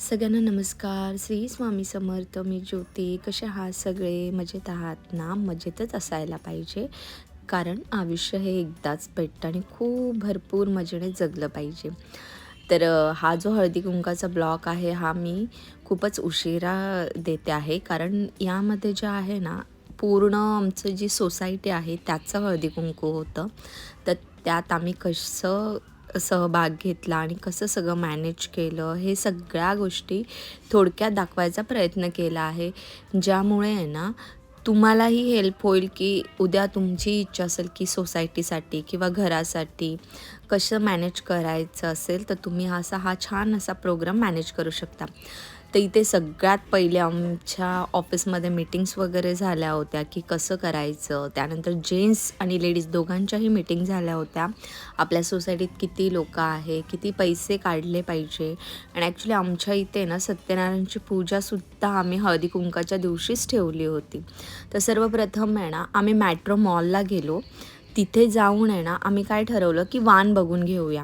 सगळ्यांना नमस्कार. श्री स्वामी समर्थ मी ज्योती. कसे आहात सगळे? मजेत आहात ना? मजेतच असायला पाहिजे. कारण आयुष्य हे एकदाच भेटतं आणि खूप भरपूर मजेने जगलं पाहिजे. तर हा जो हळदी कुंकाचा ब्लॉग आहे हा मी खूपच उशिरा देते आहे. कारण यामध्ये जे आहे ना पूर्ण आमचं जी सोसायटी आहे त्याचं हळदी कुंकू होतं. तर त्यात आम्ही कसं सहभाग घेतला आणि कसं सगळं मॅनेज केलं हे सगळ्या गोष्टी थोडक्यात दाखवायचा प्रयत्न केला आहे. ज्यामुळे आहे ना तुम्हालाही हेल्प होईल की उद्या तुमची इच्छा असेल की सोसायटीसाठी किंवा घरासाठी कसं मॅनेज करायचं असेल तर तुम्ही हा असा हा छान असा प्रोग्राम मॅनेज करू शकता. तर इथे सगळ्यात पहिले आमच्या ऑफिसमध्ये मीटिंग्स वगैरे झाल्या होत्या की कसं करायचं. त्यानंतर जेंट्स आणि लेडीज दोघांच्याही मीटिंग झाल्या होत्या. आपल्या सोसायटीत किती लोक आहे किती पैसे काढले पाहिजे. आणि ॲक्च्युली आमच्या इथे ना सत्यनारायणची पूजासुद्धा आम्ही हळदी कुंकाच्या दिवशीच ठेवली होती. तर सर्वप्रथम आहे ना आम्ही मॅट्रो मॉलला गेलो. तिथे जाऊन आहे ना आम्ही काय ठरवलं की वाण बघून घेऊया.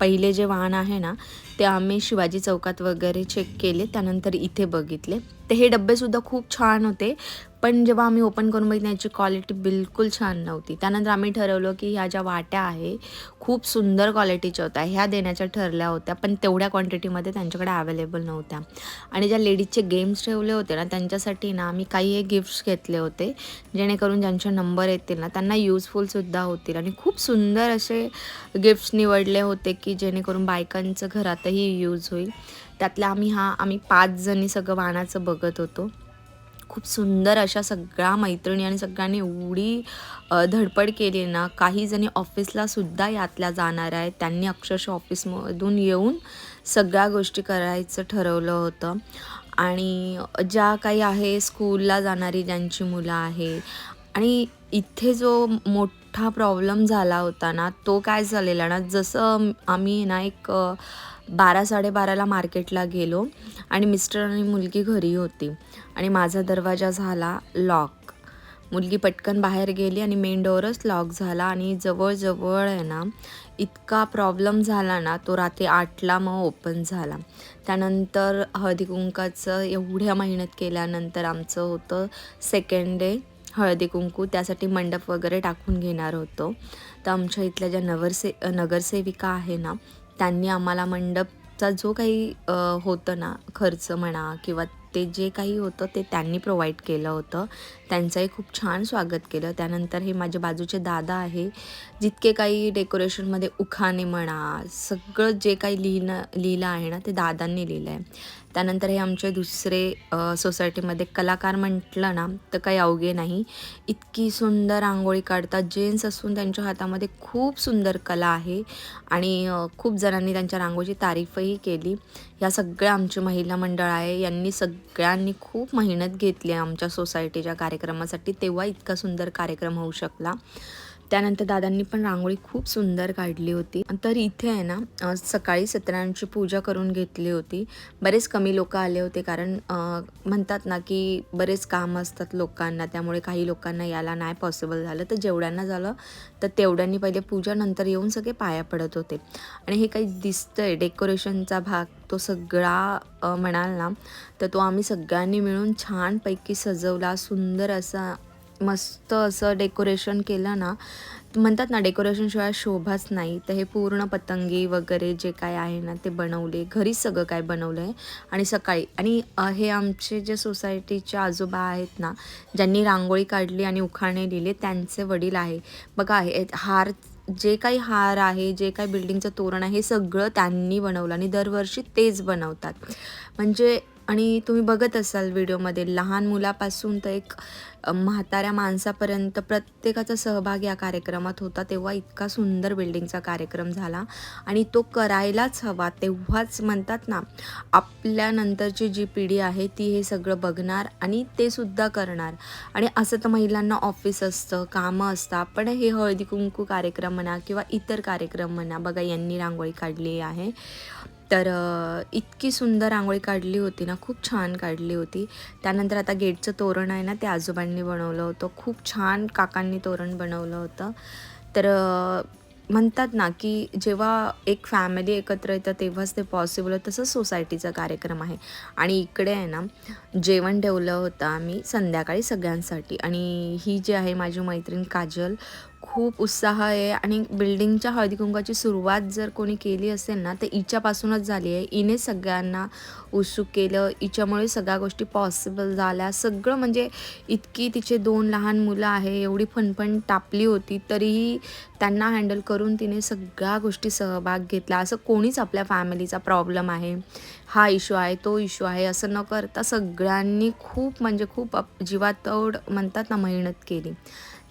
पहिले जे वाहन आहे ना ते आम्ही शिवाजी चौकात वगैरे चेक केले त्यानंतर इथे बघितले. तर हे डब्बेसुद्धा खूप छान होते. पण जेव्हा आम्ही ओपन करून बघितलं याची क्वालिटी बिलकुल छान नव्हती. त्यानंतर आम्ही ठरवलं की ह्या ज्या वाट्या आहे खूप सुंदर क्वालिटीच्या होत्या. ह्या देण्याच्या ठरल्या होत्या पण तेवढ्या क्वांटिटीमध्ये त्यांच्याकडे अवेलेबल नव्हत्या. आणि ज्या लेडीजचे गेम्स ठेवले होते ना त्यांच्यासाठी ना आम्ही काही हे गिफ्ट्स घेतले होते जेणेकरून ज्यांचे नंबर येतील ना त्यांना युजफुलसुद्धा होतील. आणि खूप सुंदर असे गिफ्ट्स निवडले होते की जेणेकरून बायकांचं घरातही यूज होईल. त्यातल्या आम्ही हा आम्ही पाच जणी सगळं वाणाचं बघत होतो. खूप सुंदर अशा सगळ्या मैत्रिणी आणि सगळ्यांनी एवढी धडपड केली ना काही जणी ऑफिसला सुद्धा यातल्या जाणार आहेत. त्यांनी अक्षरशः ऑफिसमधून येऊन सगळ्या गोष्टी करायचं ठरवलं होतं. आणि ज्या काही आहे स्कूलला जाणारी ज्यांची मुलं आहे आणि इथे जो मोठा प्रॉब्लेम झाला होता ना तो काय झालेला ना जसं आम्ही ना एक बारा साडेबाराला मार्केटला गेलो आणि मिस्टर आणि मुलगी घरी होती आणि माझा दरवाजा झाला लॉक मुलगी पटकन बाहेर गेली आणि मेन डोअरच लॉक झाला आणि जवळजवळ आहे ना इतका प्रॉब्लेम झाला ना तो रात्री आठला मग ओपन झाला. त्यानंतर हळदी कुंकाचं एवढ्या मेहनत केल्यानंतर आमचं होतं सेकंड डे हळदी कुंकू. त्यासाठी मंडप वगैरे टाकून घेणार होतो. तर आमच्या इथल्या ज्या नगरसे नगरसेविका आहे ना त्यांनी आम्हाला मंडपचा जो काही होतं ना खर्च म्हणा किंवा ते जे काही होतं ते त्यांनी प्रोव्हाइड केलं होतं. त्यांचंही खूप छान स्वागत केलं. त्यानंतर हे माझ्या बाजूचे दादा आहे जितके काही डेकोरेशनमध्ये उखाणे म्हणा सगळं जे काही लिहिणं लिहिलं आहे ना ते दादांनी लिहिलं आहे त्यानंतर हे आमचे दुसरे सोसायटीमध्ये कलाकार म्हटलं ना तर काही अवघे नाही. इतकी सुंदर रांगोळी काढतात. जेन्ट्स असून त्यांच्या हातामध्ये खूप सुंदर कला आहे. आणि खूप जणांनी त्यांच्या रांगोळीची तारीफही केली. या सगळ्या आमची महिला मंडळ आहे. यांनी सगळ्यांनी खूप मेहनत घेतली आहे आमच्या सोसायटीच्या कार्यक्रमासाठी. तेव्हा इतका सुंदर कार्यक्रम होऊ शकला. त्यानंतर दादांनी पण रांगोळी खूप सुंदर काढली होती. तर इथे आहे ना सकाळी सत्यनारायणची पूजा करून घेतली होती. बरेच कमी लोक आले होते कारण म्हणतात ना की बरेच काम असतात लोकांना त्यामुळे काही लोकांना याला नाही पॉसिबल झालं. तर जेवढ्यांना झालं तर तेवढ्यांनी पहिले पूजा नंतर येऊन सगळे पाया पडत होते. आणि हे काही दिसतंय डेकोरेशनचा भाग तो सगळा म्हणाल ना तर तो आम्ही सगळ्यांनी मिळून छानपैकी सजवला. सुंदर असा मस्त असं डेकोरेशन केलं ना म्हणतात ना डेकोरेशनशिवाय शोभाच नाही. तर हे पूर्ण पतंगी वगैरे जे काय आहे ना ते बनवले. घरीच सगळं काय बनवलं आहे आणि सकाळी आणि हे आमचे जे सोसायटीचे आजोबा आहेत ना ज्यांनी रांगोळी काढली आणि उखाणे लिहिले त्यांचे वडील आहे. बघा हे हार जे काही हार आहे जे काही बिल्डिंगचं तोरण आहे हे सगळं त्यांनी बनवलं आणि दरवर्षी तेच बनवतात. म्हणजे आणि तुम्ही बघत असाल व्हिडिओमध्ये लहान मुलापासून तर एक म्हाताऱ्या माणसापर्यंत प्रत्येकाचा सहभाग या कार्यक्रमात होता तेव्हा इतका सुंदर बिल्डिंगचा कार्यक्रम झाला. आणि तो करायलाच हवा तेव्हाच म्हणतात ना आपल्यानंतरची जी पिढी आहे ती हे सगळं बघणार आणि ते सुद्धा करणार. आणि असं तर महिलांना ऑफिस असतं कामं असतात पण हे हळदी कुंकू कार्यक्रम म्हणा किंवा इतर कार्यक्रम म्हणा बघा यांनी रांगोळी काढली आहे. तर इतकी सुंदर रांगोळी काढली होती ना खूप छान काढली होती. त्यानंतर आता गेटचं तोरण आहे ना ते आजोबांनी बनवलं होतं. खूप छान काकांनी तोरण बनवलं होतं. तर म्हणतात ना की जेव्हा एक फॅमिली एकत्र येतं तेव्हाच ते पॉसिबल होतं तसंच सोसायटीचा कार्यक्रम आहे. आणि इकडे आहे ना जेवण ठेवलं होतं आम्ही संध्याकाळी सगळ्यांसाठी. आणि ही जी आहे माझी मैत्रीण काजल खूप उत्साह आहे आणि बिल्डिंगच्या हळदीकुंकाची सुरुवात जर कोणी केली असेल ना तर हिच्यापासूनच झाली आहे. हिने सगळ्यांना उत्सुक केलं. हिच्यामुळे सगळ्या गोष्टी पॉसिबल झाल्या. सगळं म्हणजे इतकी तिचे दोन लहान मुलं आहे एवढी फणफण टापली होती तरीही त्यांना हँडल करून तिने सगळ्या गोष्टी सहभाग घेतला. असं कोणीच आपल्या फॅमिलीचा प्रॉब्लेम आहे. हा इश्यू आहे तो इश्यू आहे असं न करता सगळ्यांनी खूप म्हणजे खूप जीवातोड म्हणतात ना मेहनत केली.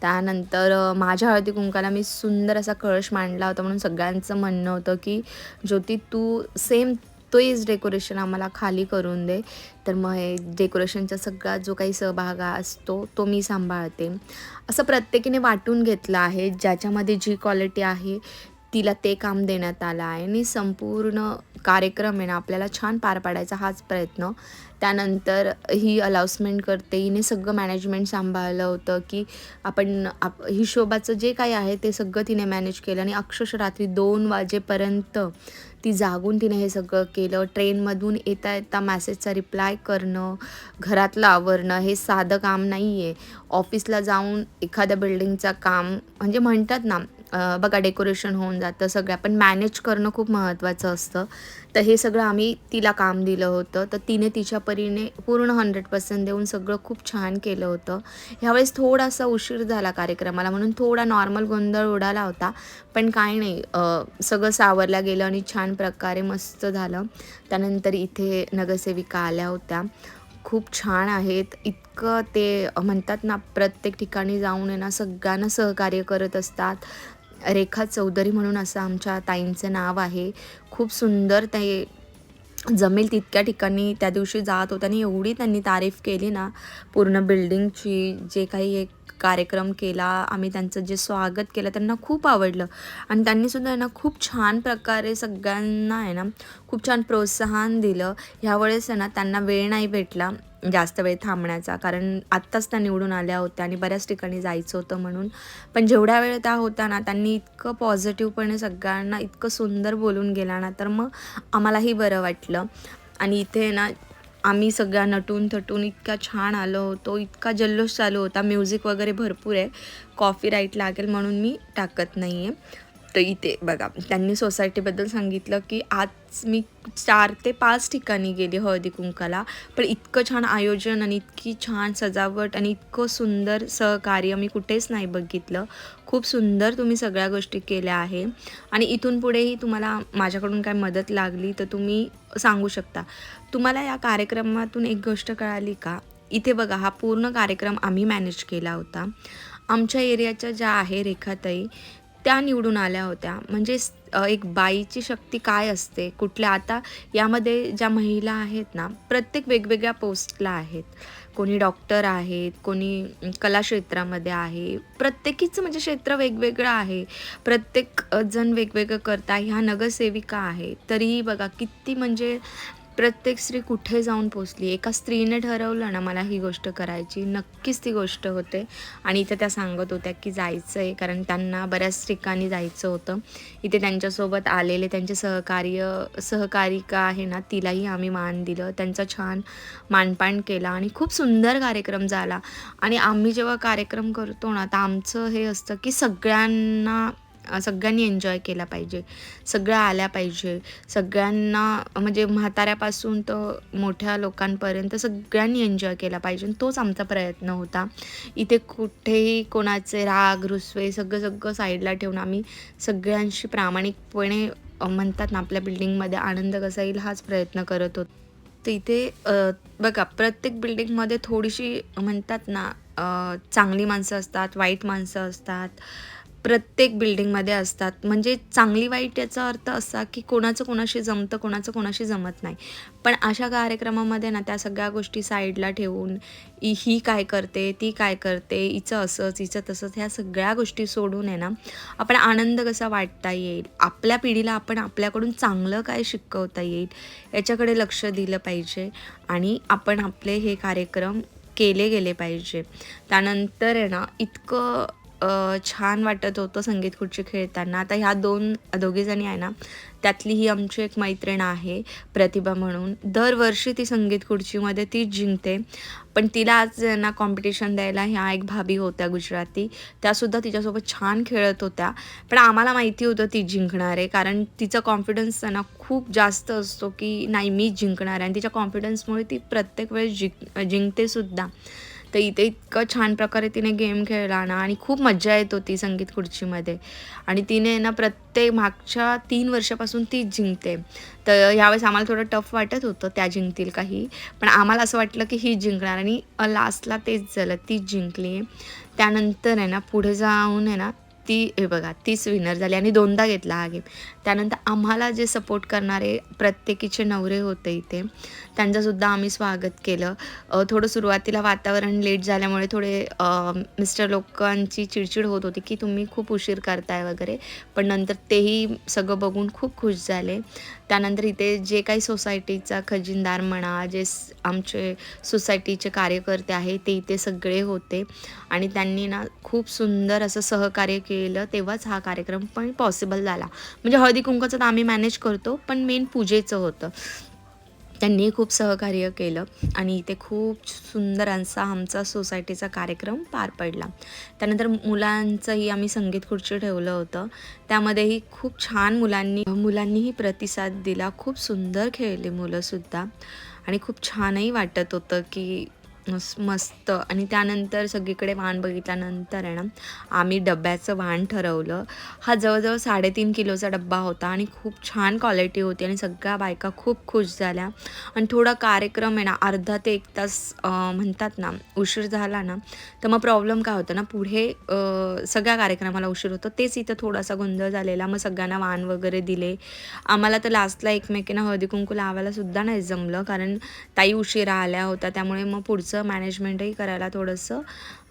त्यानंतर माझ्या हळदी कुंकाला मी सुंदर असा कळश मांडला होता म्हणून सगळ्यांचं म्हणणं होतं की ज्योती तू सेम तोच डेकोरेशन आम्हाला खाली करून दे. तर मग हे डेकोरेशनचा सगळा जो काही सहभाग असतो तो मी सांभाळते. असं प्रत्येकीने वाटून घेतलं आहे ज्याच्यामध्ये जी क्वालिटी आहे तिला ते काम देण्यात आलं आहे. आणि संपूर्ण कार्यक्रम आहे ना आपल्याला छान पार पाडायचा हाच प्रयत्न. त्यानंतर ही अलाउन्समेंट करते हिने सगळं मॅनेजमेंट सांभाळलं होतं की आपण आप हिशोबाचं जे काही आहे ते सगळं तिने मॅनेज केलं. आणि अक्षरशः रात्री दोन वाजेपर्यंत ती जागून तिने हे सगळं केलं. ट्रेनमधून येता येता मॅसेजचा रिप्लाय करणं घरातलं आवरणं हे साधं काम नाही आहे ऑफिसला जाऊन एखाद्या बिल्डिंगचं काम म्हणजे म्हणतात ना बघा डेकोरेशन होऊन जातं सगळं. पण मॅनेज करणं खूप महत्त्वाचं असतं. तर हे सगळं आम्ही तिला काम दिलं होतं. तर तिने तिच्या परीने पूर्ण हंड्रेड पर्सेंट देऊन सगळं खूप छान केलं होतं. ह्यावेळेस थोडासा उशीर झाला कार्यक्रमाला म्हणून थोडा नॉर्मल गोंधळ उडाला होता. पण काय नाही सगळं सावरला गेलं आणि छान प्रकारे मस्त झालं. त्यानंतर इथे नगरसेविका आल्या होत्या. खूप छान आहेत. इतकं ते म्हणतात ना प्रत्येक ठिकाणी जाऊन आहे ना सगळ्यांना सहकार्य करत असतात. रेखा चौधरी म्हणून असं आमच्या ताईंचं नाव आहे. खूप सुंदर ते जमेल तितक्या ठिकाणी. त्या दिवशी जात होत्या आणि एवढी त्यांनी तारीफ केली ना पूर्ण बिल्डिंगची जे काही एक कार्यक्रम केला आम्ही त्यांचं जे स्वागत केलं त्यांना खूप आवडलं. आणि त्यांनीसुद्धा आहे ना खूप छान प्रकारे सगळ्यांना आहे ना खूप छान प्रोत्साहन दिलं. ह्यावेळेस आहे ना त्यांना वेळ नाही भेटला. जास्त वेळ थांबण्याचा. कारण आत्ताच त्या निवडून आल्या होत्या आणि बऱ्याच ठिकाणी जायचं होतं म्हणून. पण जेवढ्या वेळ त्या होत्या ना त्यांनी इतकं पॉझिटिव्हपणे सगळ्यांना इतकं सुंदर बोलून गेला ना तर मग आम्हालाही बरं वाटलं. आणि इथे ना आम्ही सगळ्या नटून थटून इतका छान आलो होतो इतका जल्लोष चालू होता. म्युझिक वगैरे भरपूर आहे. कॉफी राईट लागेल म्हणून मी टाकत नाही आहे तर इथे. बघा त्यांनी सोसायटीबद्दल सांगितलं की आज मी चार ते पाच ठिकाणी गेली हळदी कुंकाला पण इतकं छान आयोजन आणि इतकी छान सजावट आणि इतकं सुंदर सहकार्य मी कुठेच नाही बघितलं. खूप सुंदर तुम्ही सगळ्या गोष्टी केल्या आहे. आणि इथून पुढेही तुम्हाला माझ्याकडून काय मदत लागली तर तुम्ही सांगू शकता. तुम्हाला या कार्यक्रमातून एक गोष्ट कळाली का? इथे बघा हा पूर्ण कार्यक्रम आम्ही मॅनेज केला होता. आमच्या एरियाच्या ज्या आहे रेखाताई त्या निवडून आल्या होत्या. म्हणजे एक बाईची शक्ती काय असते? कुठल्या आता यामध्ये ज्या महिला आहेत ना प्रत्येक वेगवेगळ्या पोस्टला आहेत. कोणी डॉक्टर आहेत कोणी कला क्षेत्रामध्ये आहे. प्रत्येकीचं म्हणजे क्षेत्र वेगवेगळं आहे. प्रत्येक जण वेगवेगळं करता. ह्या नगरसेविका आहे. तरीही बघा किती म्हणजे प्रत्येक स्त्री कुठे जाऊन पोचली? एका स्त्रीने ठरवलं ना मला ही गोष्ट करायची. नक्कीच ती गोष्ट होते. आणि इथे त्या सांगत होत्या की जायचं आहे कारण त्यांना बऱ्याच ठिकाणी जायचं होतं. इथे त्यांच्यासोबत आलेले त्यांचे सहकार्य सहकारिका आहे ना तिलाही आम्ही मान दिलं. त्यांचा छान मानपान केला आणि खूप सुंदर कार्यक्रम झाला. आणि आम्ही जेव्हा कार्यक्रम करतो ना तर आमचं हे असतं की सगळ्यांना सगळ्यांनी एन्जॉय केला पाहिजे. सगळ्या आल्या पाहिजे. सगळ्यांना म्हणजे म्हाताऱ्यापासून तर मोठ्या लोकांपर्यंत सगळ्यांनी एन्जॉय केला पाहिजे. आणि तोच आमचा प्रयत्न होता. इथे कुठेही कोणाचे राग रुसवे सगळं सगळं साईडला ठेवून आम्ही सगळ्यांशी प्रामाणिकपणे म्हणतात ना आपल्या बिल्डिंगमध्ये आनंद कसा येईल हाच प्रयत्न करत होतो. तर इथे बघा प्रत्येक बिल्डिंगमध्ये थोडीशी म्हणतात ना चांगली माणसं असतात वाईट माणसं असतात. प्रत्येक बिल्डिंगमध्ये असतात. म्हणजे चांगली वाईट याचा अर्थ असा की कोणाचं कोणाशी जमतं कोणाचं कोणाशी जमत नाही. पण अशा कार्यक्रमामध्ये ना त्या सगळ्या गोष्टी साईडला ठेवून ही काय करते ती काय करते हिचं असंच हिचं तसंच ह्या सगळ्या गोष्टी सोडून आहे ना आपण आनंद कसा वाटता येईल? आपल्या पिढीला आपण आपल्याकडून चांगलं काय शिकवता येईल? याच्याकडे लक्ष दिलं पाहिजे आणि आपण आपले हे कार्यक्रम केले गेले पाहिजे. त्यानंतर आहे ना इतकं छान वाटत होतं संगीत खुर्ची खेळताना. आता ह्या दोन दोघीजणी आहे ना त्यातली ही आमची एक मैत्रीण आहे प्रतिभा म्हणून. दरवर्षी ती संगीत खुर्चीमध्ये तीच जिंकते. पण तिला आज ना कॉम्पिटिशन द्यायला ह्या एक भाभी होत्या गुजराती. त्यासुद्धा तिच्यासोबत छान खेळत होत्या. पण आम्हाला माहिती होतं ती जिंकणार आहे कारण तिचा कॉन्फिडन्स ना खूप जास्त असतो की नाही मीच जिंकणार आहे. आणि तिच्या कॉन्फिडन्समुळे ती प्रत्येक वेळेस जिंक जिंकतेसुद्धा तर इथे इतकं छान प्रकारे तिने गेम खेळला ना आणि खूप मज्जा येत होती संगीत खुर्चीमध्ये. आणि तिने ना प्रत्येक मागच्या तीन वर्षापासून तीच जिंकते. तर यावेळेस आम्हाला थोडं टफ वाटत होतं त्या जिंकतील काही पण आम्हाला असं वाटलं की ही जिंकणार आणि लास्टला तेच झालं तीच जिंकली. त्यानंतर आहे ना पुढे जाऊन आहे ना ती हे बघा तीच विनर झाली आणि दोनदा घेतला हा गेम त्यानंतर आम्हाला जे सपोर्ट करणारे प्रत्येकीचे नवरे होते इथे त्यांचंसुद्धा आम्ही स्वागत केलं. थोडं सुरुवातीला वातावरण लेट झाल्यामुळे थोडे मिस्टर लोकांची चिडचिड होत होती की तुम्ही खूप उशीर करताय वगैरे. पण नंतर तेही सगळं बघून खूप खुश झाले. त्यानंतर इथे जे काही सोसायटीचा खजिनदार म्हणा जे आमचे सोसायटीचे कार्यकर्ते आहे ते इथे सगळे होते. आणि त्यांनी ना खूप सुंदर असं सहकार्य केलं केलं तेव्हाच हा कार्यक्रम पण पॉसिबल झाला. म्हणजे हळदी कुंकाचं तर आम्ही मॅनेज करतो पण मेन पूजेचं होतं. त्यांनी खूप सहकार्य केलं आणि इथे खूप सुंदर असा आमचा सोसायटीचा कार्यक्रम पार पडला. त्यानंतर मुलांचंही आम्ही संगीत खुर्ची ठेवलं होतं. त्यामध्येही खूप छान मुलांनी मुलांनीही प्रतिसाद दिला. खूप सुंदर खेळली मुलंसुद्धा. आणि खूप छानही वाटत होतं की मस्त. आणि त्यानंतर सगळीकडे वाण बघितल्यानंतर आहे ना आम्ही डब्याचं वाण ठरवलं. हा जवळजवळ साडेतीन किलोचा डब्बा होता आणि खूप छान क्वालिटी होती आणि सगळ्या बायका खूप खुश झाल्या. आणि थोडा कार्यक्रम आहे ना अर्धा ते एक तास म्हणतात ना उशीर झाला ना तर मग प्रॉब्लेम काय होतं ना पुढे सगळ्या कार्यक्रमाला उशीर होतो. तेच इथं थोडासा गोंधळ झालेला मग सगळ्यांना वाण वगैरे दिले. आम्हाला तर लास्टला एकमेकींना हळदी कुंकू लावायला सुद्धा नाही जमलं कारण ताई उशिरा आल्या होत्या त्यामुळे मग पुढचं मॅनेजमेंटही करायला थोडंसं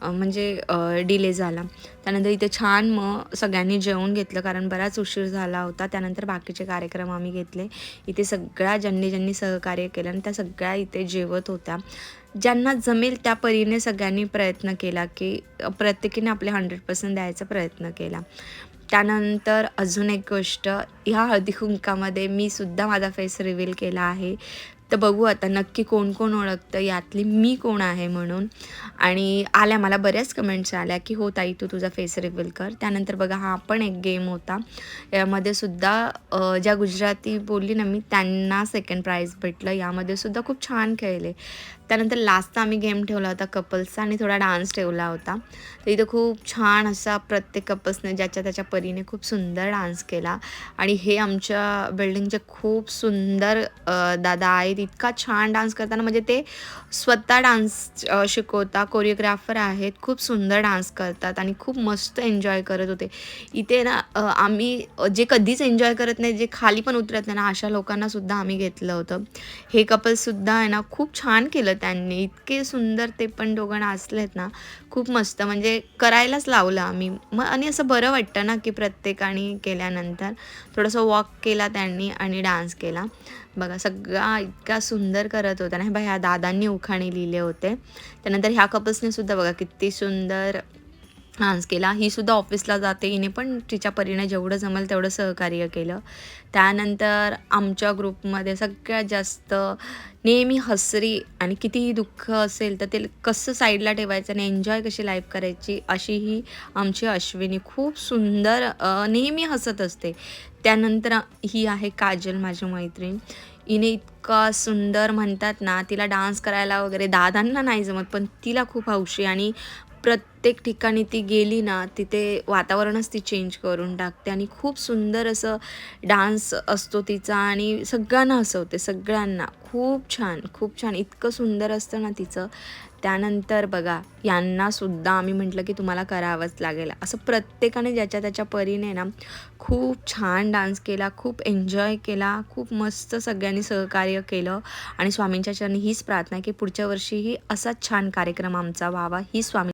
म्हणजे डिले झाला. त्यानंतर इथे छान मग सगळ्यांनी जेवण घेतलं कारण बराच उशीर झाला होता. त्यानंतर बाकीचे कार्यक्रम आम्ही घेतले. इथे सगळ्या ज्यांनी ज्यांनी सहकार्य केलं आणि त्या सगळ्या इथे जेवत होत्या. ज्यांना जमेल त्या परीने सगळ्यांनी प्रयत्न केला की प्रत्येकीने आपले हंड्रेड पर्सेंट द्यायचा प्रयत्न केला. त्यानंतर अजून एक गोष्ट ह्या हळदी कुंकामध्ये मी सुद्धा माझा फेस रिव्हील केला आहे. तर बघू आता नक्की कोण कोण ओळखतं यातली मी कोण आहे म्हणून. आणि आल्या मला बऱ्याच कमेंट्स आल्या की हो ताई तू तुझा फेस रिव्हील कर. त्यानंतर बघा हा पण एक गेम होता. यामध्ये सुद्धा ज्या गुजराती बोलली ना मी त्यांना सेकंड प्राईज भेटलं. यामध्ये सुद्धा खूप छान खेळले. त्यानंतर लास्टचा आम्ही गेम ठेवला होता कपल्सचा आणि थोडा डान्स ठेवला होता. तर इथं खूप छान असा प्रत्येक कपल्सने ज्याच्या त्याच्या परीने खूप सुंदर डान्स केला. आणि हे आमच्या बिल्डिंगचे खूप सुंदर दादा आहेत इतका छान डान्स करताना म्हणजे ते स्वतः डान्स शिकवता कोरिओग्राफर आहेत. खूप सुंदर डान्स करतात आणि खूप मस्त एन्जॉय करत होते. इथे ना आम्ही जे कधीच एन्जॉय करत नाही जे खाली पण उतरत नाही ना अशा लोकांनासुद्धा आम्ही घेतलं होतं. हे कपल्ससुद्धा आहे ना खूप छान केलं त्यांनी. इतके सुंदर ते पण दोघं नाचलेत ना खूप मस्त. म्हणजे करायलाच लावलं आम्ही. मग आणि असं बरं वाटतं ना की प्रत्येकाने केल्यानंतर थोडंसं वॉक केला त्यांनी आणि डान्स केला. बघा सगळा इतका सुंदर करत होता. ना हे बघा ह्या दादांनी उखाणे लिहिले होते. त्यानंतर ह्या कपल्सने सुद्धा बघा किती सुंदर डान्स केला. ही सुद्धा ऑफिसला जाते. हिने पण तिच्या परीने जेवढं जमेल तेवढं सहकार्य केलं. त्यानंतर आमच्या ग्रुपमध्ये सगळ्यात जास्त नेहमी हसरी आणि कितीही दुःख असेल तर ते कसं साईडला ठेवायचं आणि एन्जॉय कशी लाईफ करायची अशी ही आमची अश्विनी खूप सुंदर नेहमी हसत असते. त्यानंतर ही आहे काजल माझी मैत्रीण. हिने इतका सुंदर म्हणतात ना तिला डान्स करायला वगैरे दादांना नाही जमत पण तिला खूप हौशी आणि प्रत्येक ठिकाणी ती गेली ना तिथे वातावरणच ती चेंज करून टाकते आणि खूप सुंदर असं डान्स असतो तिचा आणि सगळ्यांना हसवते सगळ्यांना. खूप छान खूप छान. इतकं सुंदर असतं ना तिचं. त्यानंतर बघा यांनासुद्धा आम्ही म्हटलं की तुम्हाला करावंच लागेल. असं प्रत्येकाने ज्याच्या त्याच्या परीने ना खूप छान डान्स केला खूप एन्जॉय केला खूप मस्त सगळ्यांनी सहकार्य केलं. आणि स्वामींच्या चरणी हीच प्रार्थना आहे की पुढच्या वर्षीही असाच छान कार्यक्रम आमचा व्हावा ही स्वामी